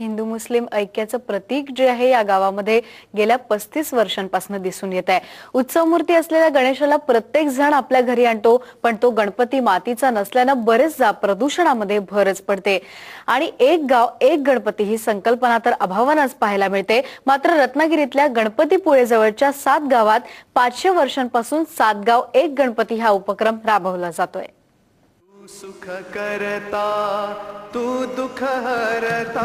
हिंदू मुस्लिम ऐक्याचं प्रतीक जे आहे या गावामध्ये गेल्या पस्तीस वर्षांपासून दिसून येत आहे. उत्सव मूर्ती असलेल्या गणेशाला प्रत्येक जण आपल्या घरी आणतो पण तो गणपती मातीचा नसल्यानं बरेचदा प्रदूषणामध्ये भरच पडते. आणि एक गाव एक गणपती ही संकल्पना तर अभावानच पाहायला मिळते. मात्र रत्नागिरीतल्या गणपतीपुळे जवळच्या सात गावात पाचशे वर्षांपासून सात गाव एक गणपती हा उपक्रम राबवला जातोय. सुख करता तू दुख हरता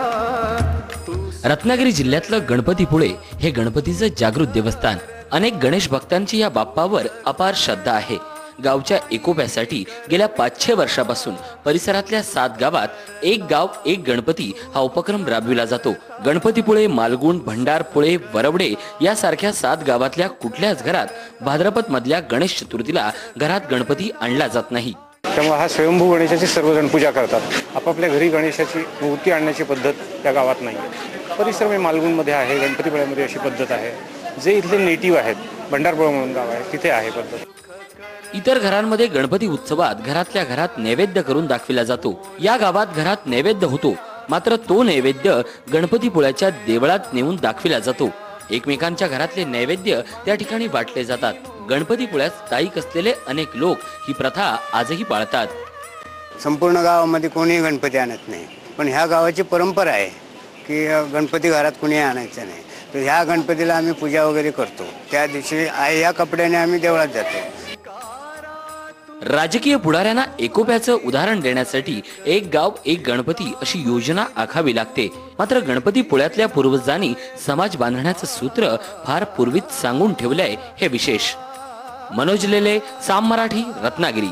रत्नागिरी जिल्ह्यातलं गणपतीपुळे हे गणपतीचं जागृत देवस्थान. अनेक गणेश भक्तांची या बाप्पावर अपार श्रद्धा आहे. गावच्या एकोप्यासाठी गेल्या पाचशे वर्षापासून परिसरातल्या सात गावात एक गाव एक गणपती हा उपक्रम राबविला जातो. गणपतीपुळे मालगुण भंडारपुळे वरवडे यासारख्या सात गावातल्या कुठल्याच घरात भाद्रपद मधल्या गणेश चतुर्थीला घरात गणपती आणला जात नाही. त्यामुळे हा स्वयंभू गणेशाची सर्वजण पूजा करतात. आपापल्या घरी गणेशाची मूर्ती आणण्याची पद्धत या गावात नाही आहे. परिसर म्हणजे मालगुणमध्ये आहे गणपतीपुळ्यामध्ये अशी पद्धत आहे. जे इथले नेटिव्ह आहेत भंडारपुळा म्हणून गाव आहे तिथे आहे पद्धत. इतर घरांमध्ये गणपती उत्सवात घरातल्या घरात नैवेद्य करून दाखविला जातो. या गावात घरात नैवेद्य होतो. मात्र तो नैवेद्य गणपतीपुळ्याच्या देवळात नेऊन दाखविला जातो. एकमेकांच्या घरातले नैवेद्य त्या ठिकाणी वाटले जातात. गणपतीपुळ्यात स्थायिक असलेले अनेक लोक ही प्रथा आजही पाळतात. संपूर्ण गावामध्ये कोणीही गणपती आणत नाही. पण ह्या गावाची परंपरा आहे की गणपती घरात कुणी आणायचं नाही. तर ह्या गणपतीला आम्ही पूजा वगैरे करतो. त्या दिवशी आ- या कपड्याने आम्ही देवळात जातो. राजकीय पुढाऱ्यांना एकोप्याचं उदाहरण देण्यासाठी एक गाव एक गणपती अशी योजना आखावी लागते. मात्र गणपती पुळ्यातल्या पूर्वजांनी समाज बांधण्याचं सूत्र फार पूर्वीच सांगून ठेवलंय हे विशेष. मनोज लेले साम मराठी रत्नागिरी.